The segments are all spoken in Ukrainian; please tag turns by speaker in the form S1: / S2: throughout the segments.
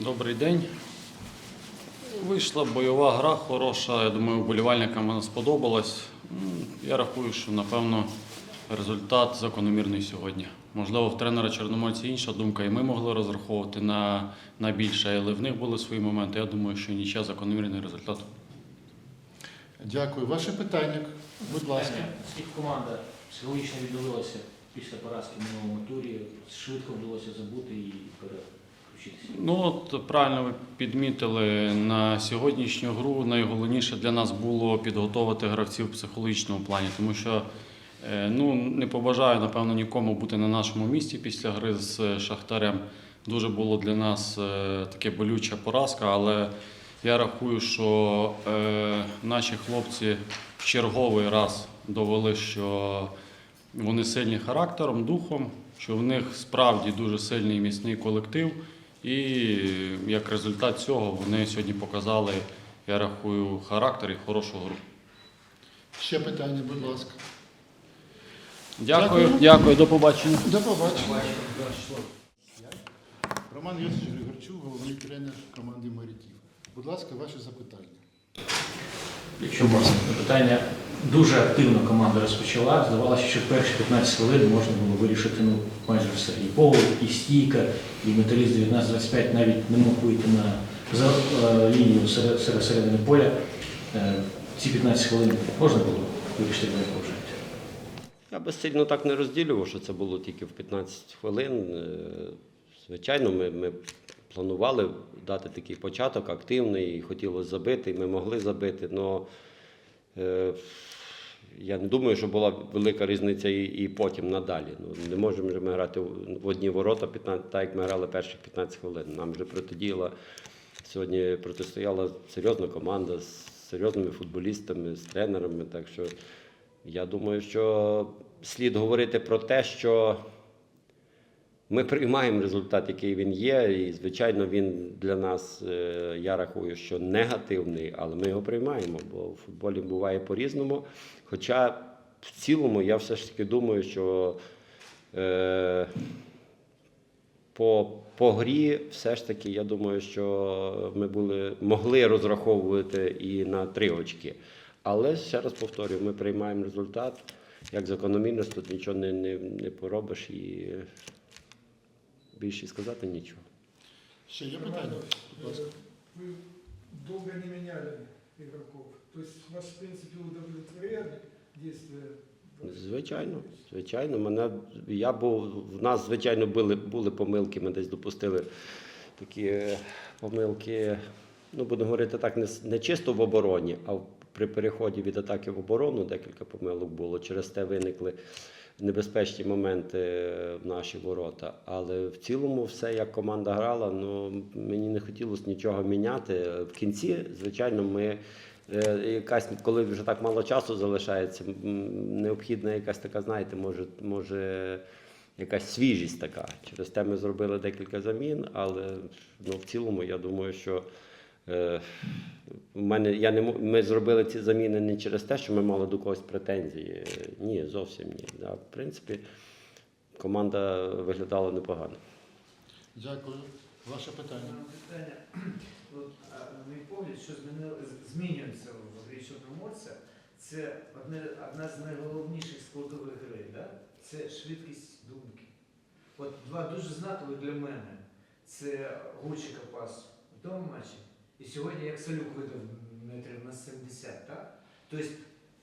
S1: Добрий день. Вийшла бойова гра хороша. Я думаю, вболівальникам вона сподобалась. Я рахую, що напевно результат закономірний сьогодні. Можливо, в тренера Чорноморці інша думка, і ми могли розраховувати на, на більше, але в них були свої моменти. Я думаю, що нічия закономірний результат.
S2: Дякую. Ваше питання, будь ласка.
S3: Скільки команда психологічно відновилася після поразки в минулому турі, швидко вдалося забути і переключитися.
S1: Ну от правильно ви підмітили на сьогоднішню гру. Найголовніше для нас було підготувати гравців в психологічному плані, тому що е, ну не побажаю напевно нікому бути на нашому місці після гри з Шахтарем. Дуже було для нас е, таке болюча поразка, але я рахую, що е, наші хлопці в черговий раз довели, що вони сильні характером, духом, що в них справді дуже сильний і міцний колектив. І як результат цього вони сьогодні показали, я рахую, характер і хорошу гру.
S2: Ще питання, будь ласка.
S1: Дякую,
S2: Дякую.
S1: дякую, до побачення.
S2: До побачення. Роман Йосифович Григорчук, головний тренер команди моряків. Будь ласка, ваші запитання.
S3: Якщо можна, питання дуже активно команда розпочала. Здавалося, що перші 15 хвилин можна було вирішити ну, майже все. І пол, і стійка, і металіст 19-25 навіть не мог вийти на за, е, лінію серед, серед середини поля. Е, ці 15 хвилин можна було вирішити ви вважаєте?
S4: Я би сильно так не розділював, що це було тільки в 15 хвилин. Е, Звичайно, ми, ми планували дати такий початок активний, хотілося забити, ми могли забити. але я не думаю, що була велика різниця і, і потім надалі. Ну, не можемо ми грати в одні ворота, 15, так як ми грали перших 15 хвилин. Нам вже протидіяла сьогодні протистояла серйозна команда з серйозними футболістами, з тренерами. Так що я думаю, що слід говорити про те, що ми приймаємо результат, який він є, і звичайно, він для нас, е, я рахую, що негативний, але ми його приймаємо, бо в футболі буває по-різному. Хоча в цілому я все ж таки думаю, що е, по, по грі все ж таки я думаю, що ми були, могли розраховувати і на три очки. Але ще раз повторюю, ми приймаємо результат. Як закономірність, тут нічого не, не, не поробиш і більше сказати нічого.
S2: Ще є питання? Будь ласка.
S5: Вы долго не меняли игроков. То есть вас, в принципе, удовлетворяли действия?
S4: Звичайно, звичайно. Мене я був в нас, звичайно, були, були помилки. Ми десь допустили такі е, помилки. Ну, будемо говорити так, не, не чисто в обороні, а при переході від атаки в оборону декілька помилок було. Через те виникли небезпечні моменти в наші ворота. Але в цілому все як команда грала. Ну мені не хотілося нічого міняти. В кінці, звичайно, ми. е, Якась, коли вже так мало часу залишається, необхідна якась така, знаєте, може, може якась свіжість така. Через те ми зробили декілька замін, але ну, в цілому я думаю, що е, в мене, я не, ми зробили ці заміни не через те, що ми мали до когось претензії. Е, Ні, зовсім ні. Да, в принципі, команда виглядала непогано.
S2: Дякую. Ваше питання.
S6: Питання. От, на мій погляд, що змінюється в грі Чорноморця, це одне, одна з найголовніших складових гри, да? це швидкість думки. От два дуже знакові для мене. Це Гучика пас в тому матчі. І сьогодні, як Салюк видав метрів на 70, так? Тобто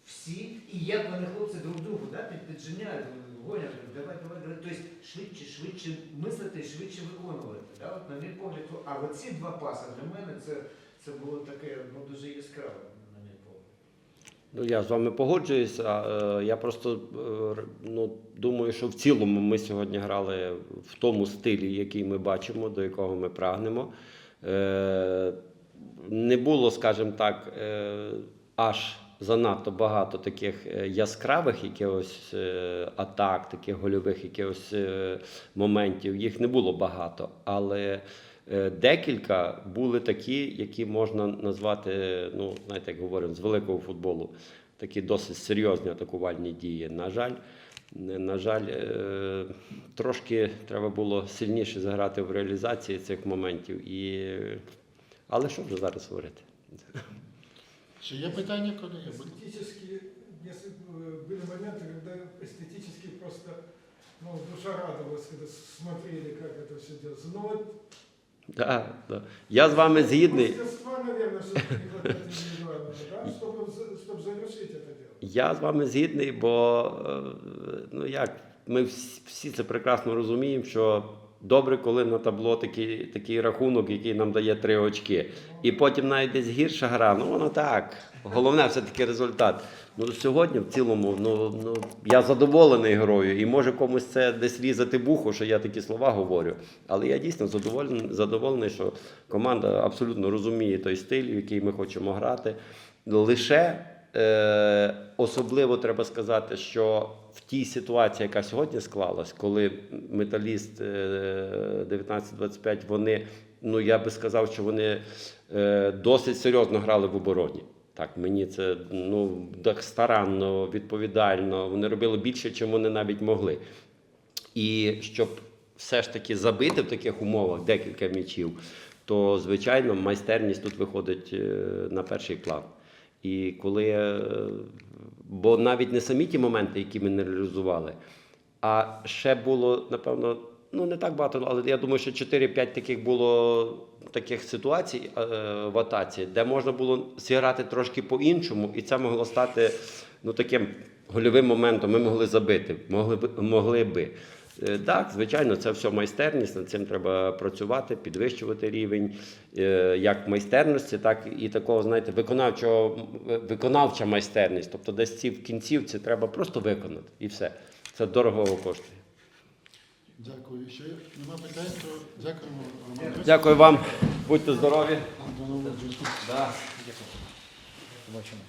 S6: всі, і як вони хлопці друг другу да, підженяють, гонять, давай, давай, давай. Тобто швидше, швидше мислити швидше виконувати. Да? От, на мій погляд, а оці два паси для мене це, це було таке ну, дуже яскраве, на мій погляд.
S4: Ну, я з вами погоджуюся. Е, Я просто е, ну, думаю, що в цілому ми сьогодні грали в тому стилі, який ми бачимо, до якого ми прагнемо. Не було, скажімо так, е, аж занадто багато таких е, яскравих якихось е, атак, таких гольових якихось моментів. Їх не було багато, але декілька були такі, які можна назвати, ну, знаєте, як говоримо, з великого футболу, такі досить серйозні атакувальні дії. На жаль, На жаль, трошки треба було сильніше заграти в реалізації цих моментів. І... Але що вже зараз говорити?
S2: Чи є питання, колеги? Будь-
S5: Эстетически, если э, были моменты, когда эстетически просто ну, душа радовалась, когда смотрели, как это все делается. Но вот
S4: Да, да. Я з вами згідний.
S5: мастерства, наверное, все-таки не хватает индивидуального, да, чтобы, за- чтобы завершить это дело.
S4: Я з вами згідний, бо е, ну як, ми всі, всі це прекрасно розуміємо, що добре, коли на табло такий, такий рахунок, який нам дає три очки. І потім навіть десь гірша гра, ну воно так. Головне все-таки результат. Ну сьогодні в цілому, ну, ну я задоволений грою, і може комусь це десь різати вухо, що я такі слова говорю. Але я дійсно задоволений, задоволений, що команда абсолютно розуміє той стиль, в який ми хочемо грати. Лише е, особливо треба сказати, що в тій ситуації, яка сьогодні склалась, коли металіст е, 19-25, вони, ну я би сказав, що вони е, досить серйозно грали в обороні. Так, мені це ну так старанно, відповідально. Вони робили більше, чим вони навіть могли. І щоб все ж таки забити в таких умовах декілька м'ячів, то звичайно майстерність тут виходить е, на перший план. І коли, е, бо навіть не самі ті моменти, які ми не реалізували, а ще було, напевно, ну не так багато, але я думаю, що 4-5 таких було таких ситуацій е, в атаці, де можна було зіграти трошки по-іншому, і це могло стати ну, таким гольовим моментом. Ми могли забити, могли би. Могли би. Е, Так, звичайно, це все майстерність, над цим треба працювати, підвищувати рівень е, як майстерності, так і такого, знаєте, виконавчого, виконавча майстерність. Тобто десь ці в кінцівці треба просто виконати і все. Це дорого коштує.
S2: Дякую. Ще нема питань, то дякуємо. Роман.
S4: Дякую вам, будьте здорові.
S2: До нового.
S3: Да. Дякую. Побачимо.